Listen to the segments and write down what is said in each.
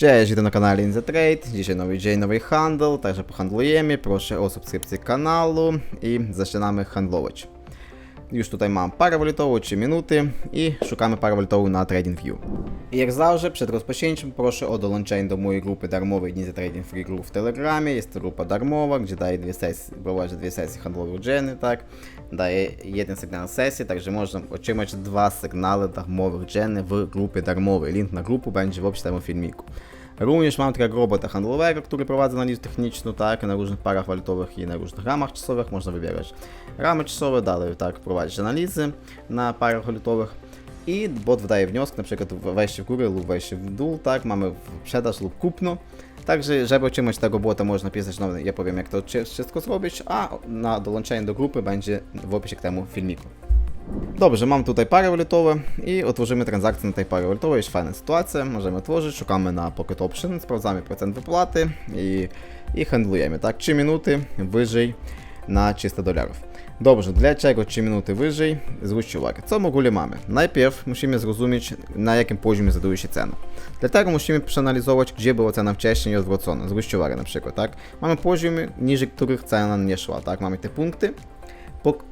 Cześć, witam na kanale In The Trade. Dzisiaj nowy dzień, nowy handel, także pohandlujemy. Proszę o subskrypcję kanału i zaczynamy handlować. Już tutaj mam parę walutową, 3 minuty i szukamy parę walutową na TradingView. Jak zawsze, przed rozpoczęciem proszę o dołączenie do mojej grupy darmowej Dni The Trading Free Group w Telegramie. Jest to grupa darmowa, gdzie daje dwie sesje, prowadzi dwie sesje handlowe dziennie, tak? Daje jeden sygnał sesji, także można otrzymać dwa sygnały darmowych dziennie w grupie darmowej. Link na grupę będzie w opisie tego filmiku. Również mam takiego robota handlowego, który prowadzi analizę techniczną, tak, na różnych parach walutowych i na różnych ramach czasowych można wybierać ramy czasowe, dalej tak prowadzić analizy na parach walutowych i bot wydaje wnioski, na przykład wejście w górę lub wejście w dół, tak, mamy sprzedaż lub kupno. Także, żeby otrzymać tego bota, można pisać, no ja powiem jak to wszystko zrobić, a na dołączenie do grupy będzie w opisie k temu filmiku. Dobrze, mam tutaj parę walutowe i otworzymy transakcję na tej parze walutowej. Jest fajna sytuacja, możemy otworzyć, szukamy na Pocket Option, sprawdzamy procent wypłaty i, i handlujemy, tak? 3 minuty wyżej na 300 dolarów. Dobrze, dlaczego 3 minuty wyżej? Zwróćcie uwagę, co w ogóle mamy? Najpierw musimy zrozumieć, na jakim poziomie znajduje się cena. Dlatego musimy przeanalizować, gdzie była cena wcześniej i odwrócona. Zwróćcie uwagę na przykład, tak? Mamy poziomy, niżej których cena nie szła, tak? Mamy te punkty,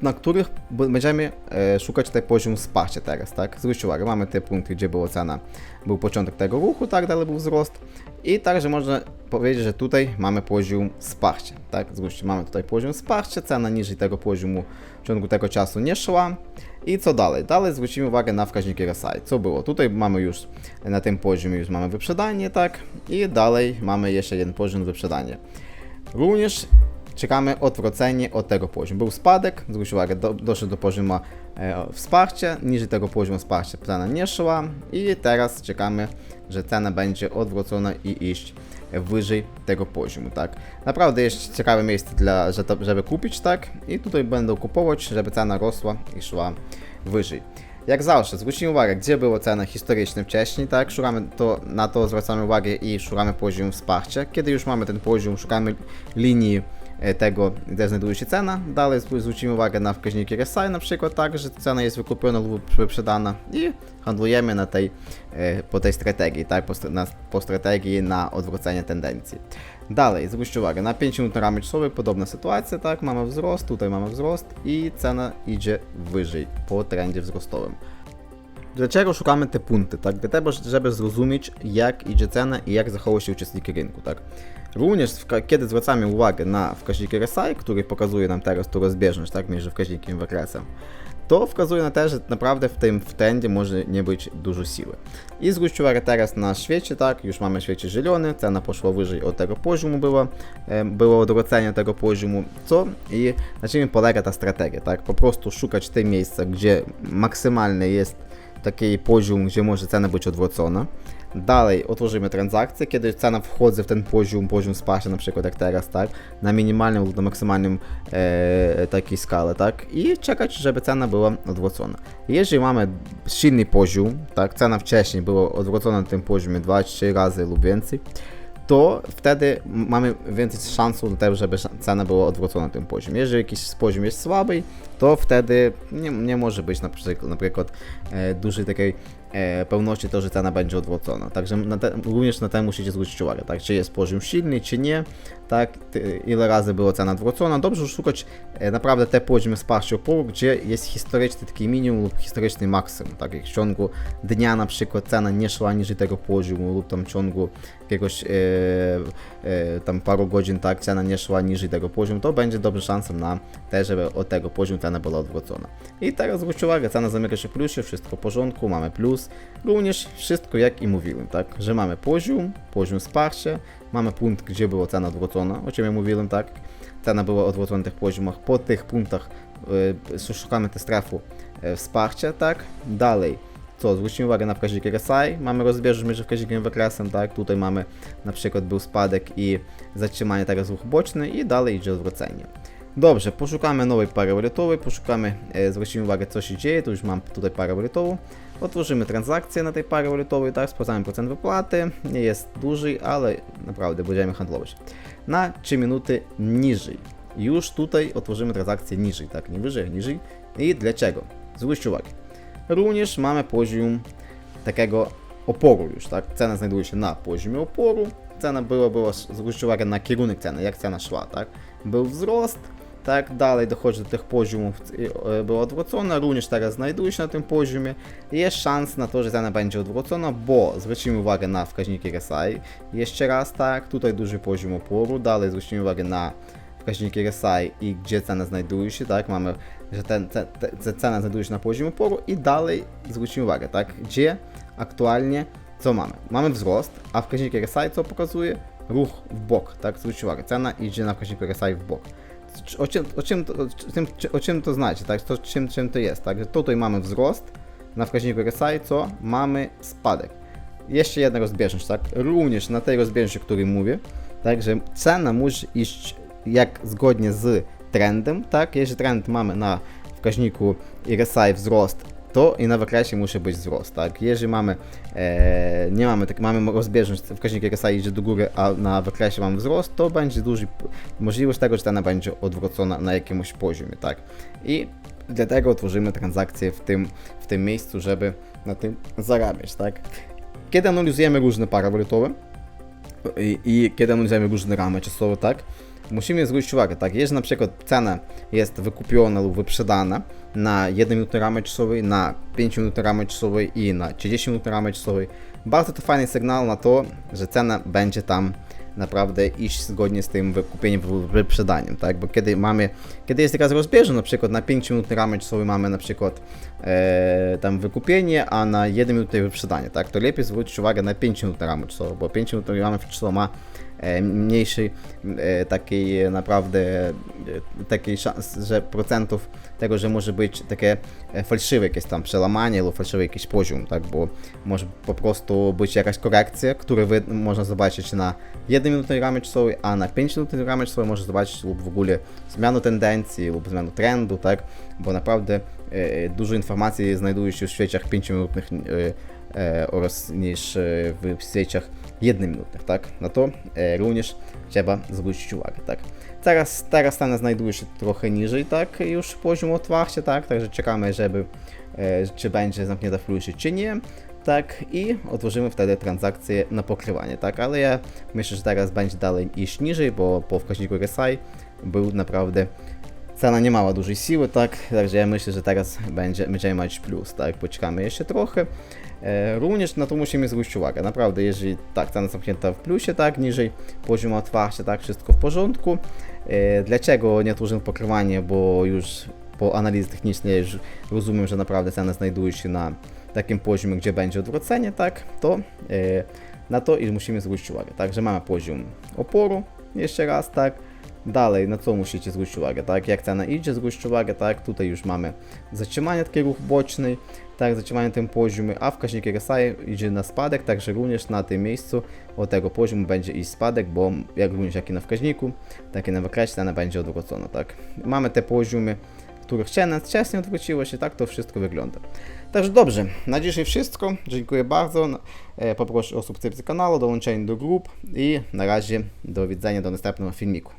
na których będziemy e, szukać tutaj poziom wsparcia teraz, tak? Zwróćcie uwagę, mamy te punkty, gdzie była cena, był początek tego ruchu, tak, dalej był wzrost i także można powiedzieć, że tutaj mamy poziom wsparcia, tak? Zwróćcie, mamy tutaj poziom wsparcia, cena niżej tego poziomu w ciągu tego czasu nie szła i co dalej? Dalej zwrócimy uwagę na wskaźniki RSI, co było? Tutaj mamy już na tym poziomie już mamy wyprzedanie, tak? I dalej mamy jeszcze jeden poziom wyprzedanie. Również czekamy odwrócenie od tego poziomu. Był spadek, zwróć uwagę, do, doszedł do poziomu e, wsparcia, niżej tego poziomu wsparcia cena nie szła i teraz czekamy, że cena będzie odwrócona i iść wyżej tego poziomu, tak. Naprawdę jest ciekawe miejsce, dla, żeby kupić, tak, i tutaj będą kupować, żeby cena rosła i szła wyżej. Jak zawsze, zwróćmy uwagę, gdzie była cena historyczna wcześniej, tak? Szukamy to, na to zwracamy uwagę i szukamy poziom wsparcia. Kiedy już mamy ten poziom, szukamy linii tego, gdzie znajduje się cena. Dalej zwrócimy uwagę na wskaźniki RSI na przykład, tak, że cena jest wykupiona lub wyprzedana i handlujemy na tej, e, po tej strategii, tak, po, na, po strategii na odwrócenie tendencji. Dalej, zwróćcie uwagę, na 5 minut ramy czasowej podobna sytuacja, tak, mamy wzrost, tutaj mamy wzrost i cena idzie wyżej po trendzie wzrostowym. Dlaczego szukamy te punkty, tak? Dlatego, żeby zrozumieć, jak idzie cena i jak zachowują się uczestniki rynku, tak? Również kiedy zwracamy uwagę na wskaźnik RSI, który pokazuje nam teraz tu rozbieżność, tak, między wskaźnikiem i wykresem, to wskazuje na to, że naprawdę w tym w trendzie może nie być dużo siły. I zwróćcie uwagę teraz na świecie, tak, już mamy świecie zielony, cena poszła wyżej od tego poziomu, było, e, było odwrócenie tego poziomu, co i na czym polega ta strategia, tak, po prostu szukać te miejsca, gdzie maksymalny jest taki poziom, gdzie może cena być odwrócona. Dalej otworzymy transakcję, kiedy cena wchodzi w ten poziom, poziom wsparcia, na przykład jak teraz, tak, na minimalnym lub na maksymalnym e, takiej skale, tak, i czekać, żeby cena była odwrócona. Jeżeli mamy silny poziom, tak, cena wcześniej była odwrócona na tym poziomie 2-3 razy lub więcej, to wtedy mamy więcej szans na to, żeby cena była odwrócona na tym poziomie. Jeżeli jakiś poziom jest słaby, to wtedy nie, nie może być na przykład, na przykład e, dużej takiej pełności to, że cena będzie odwrócona. Także na te, również na to musicie zwrócić uwagę, tak, czy jest poziom silny, czy nie, tak, ile razy była cena odwrócona. Dobrze szukać e, naprawdę te poziomy wsparcia oporu, gdzie jest historyczny taki minimum lub historyczny maksimum, tak, jak w ciągu dnia na przykład cena nie szła niżej tego poziomu lub tam w ciągu jakiegoś e, e, tam paru godzin, tak, cena nie szła niżej tego poziomu, to będzie dobrze szansą na te, żeby od tego poziomu cena była odwrócona. I teraz zwróćcie uwagę, cena zamyka się w plusie, wszystko w porządku, mamy plus, również wszystko jak i mówiłem, tak, że mamy poziom, poziom wsparcia, mamy punkt, gdzie była cena odwrócona, o czym ja mówiłem, tak, cena była odwrócona na tych poziomach, po tych punktach y, szukamy te strefy y, wsparcia, tak, dalej, co, zwróćmy uwagę na wskaźnik RSI, mamy rozbieżność między wskaźnikiem wykresem, tak, tutaj mamy na przykład był spadek i zatrzymanie teraz ruch boczny i dalej idzie odwrócenie. Dobrze, poszukamy nowej pary walutowej, poszukamy, e, zwrócimy uwagę co się dzieje, tu już mam tutaj parę walutową, otworzymy transakcję na tej parze walutowej, tak, sprawdzamy procent wypłaty, nie jest duży, ale naprawdę będziemy handlować. Na 3 minuty niżej, już tutaj otworzymy transakcję niżej, tak, nie wyżej, niżej i dlaczego? Zwróćcie uwagę. Również mamy poziom takiego oporu już, tak? Cena znajduje się na poziomie oporu, cena była, była, zwróćcie uwagę na kierunek ceny, jak cena szła, tak? Był wzrost, tak, dalej dochodzi do tych poziomów, była odwrócona, również teraz znajduje się na tym poziomie. Jest szansa na to, że cena będzie odwrócona, bo zwrócimy uwagę na wskaźniki RSI. Jeszcze raz, tak, tutaj duży poziom oporu, dalej zwrócimy uwagę na wskaźniki RSI i gdzie cena znajduje się, tak, mamy, że ten, te, te, te cena znajduje się na poziomie oporu i dalej zwrócimy uwagę, tak, gdzie aktualnie co mamy? Mamy wzrost, a wskaźnik RSI co pokazuje? Ruch w bok, tak, zwróćcie uwagę, cena idzie na wskaźnik RSI w bok. O czym, o czym, to, o czym, o czym to znaczy, tak, to, czym, czym to jest, tak, tutaj mamy wzrost, na wskaźniku RSI co? Mamy spadek. Jeszcze jedna rozbieżność, tak, również na tej rozbieżności, o której mówię, tak, że cena musi iść jak zgodnie z trendem, tak? Jeśli trend mamy na wskaźniku RSI wzrost, to i na wykresie musi być wzrost, tak? Jeżeli mamy, e, nie mamy, tak mamy rozbieżność, wskaźnik RSI idzie do góry, a na wykresie mamy wzrost, to będzie duży możliwość tego, że cena będzie odwrócona na jakimś poziomie, tak? I dlatego tworzymy transakcje w tym, w tym miejscu, żeby na tym zarabiać, tak? Kiedy analizujemy różne pary walutowe i, i kiedy analizujemy różne ramy czasowe, tak? Musimy zwrócić uwagę, tak, jeżeli na przykład cena jest wykupiona lub wyprzedana na 1 minutę ramy czasowej, na 5 minut ramy czasowej i na 30 minut ramy czasowej, bardzo to fajny sygnał na to, że cena będzie tam naprawdę iść zgodnie z tym wykupieniem, wyprzedaniem, tak? Bo kiedy mamy, kiedy jest taka rozbieżność, na przykład na 5 minut ramy czasowej mamy na przykład e, tam wykupienie, a na 1 minutę wyprzedanie, tak? To lepiej zwrócić uwagę na 5 minut ramy czasowej, bo 5 minut ramy ma mniejszej e, takiej naprawdę e, takiej szans, że procentów tego, że może być takie e, fałszywe jakieś tam przełamanie lub fałszywy jakiś poziom, tak, bo może po prostu być jakaś korekcja, którą wy, można zobaczyć na 1 minutę ramy czasowej, a na 5 minut ramy czasowej można zobaczyć lub w ogóle zmianę tendencji lub zmianę trendu, tak, bo naprawdę e, dużo informacji znajduje się w świeciach 5-minutnych e, e, oraz niż e, w świeciach jednominutnych, tak? No to e, również trzeba zwrócić uwagę, tak? Teraz, teraz cena znajduje się trochę niżej, tak? Już poziom otwarcia, tak? Także czekamy, żeby e, czy będzie zamknięta w plusie, czy nie. Tak, i otworzymy wtedy transakcję na pokrywanie, tak? Ale ja myślę, że teraz będzie dalej iść niżej, bo po wskaźniku RSI był naprawdę cena nie mała dużej siły, tak? Także ja myślę, że teraz będzie, będziemy mieć plus, tak? Poczekamy jeszcze trochę. E, również na to musimy zwrócić uwagę. Naprawdę, jeżeli tak, cena zamknięta w plusie, tak, niżej poziomu otwarcia, tak, wszystko w porządku. E, dlaczego nie tworzymy pokrywanie? Bo już po analizie technicznej rozumiem, że naprawdę cena znajduje się na takim poziomie, gdzie będzie odwrócenie, tak, to e, na to i musimy zwrócić uwagę, tak, że mamy poziom oporu, jeszcze raz, tak, Dalej, na co musicie zwrócić uwagę, tak? Jak cena idzie, zwróćcie uwagę, tak? Tutaj już mamy zatrzymanie taki ruch boczny, tak? Zatrzymanie tym poziomie, a wskaźnik RSI idzie na spadek, także również na tym miejscu od tego poziomu będzie iść spadek, bo jak również jak i na wskaźniku, tak i na wykresie cena będzie odwrócona, tak? Mamy te poziomy, których cena wcześniej odwróciła się, tak to wszystko wygląda. Także dobrze, na dzisiaj wszystko. Dziękuję bardzo. E, Poproszę o subskrypcję kanału, dołączenie do grup i na razie do widzenia do następnego filmiku.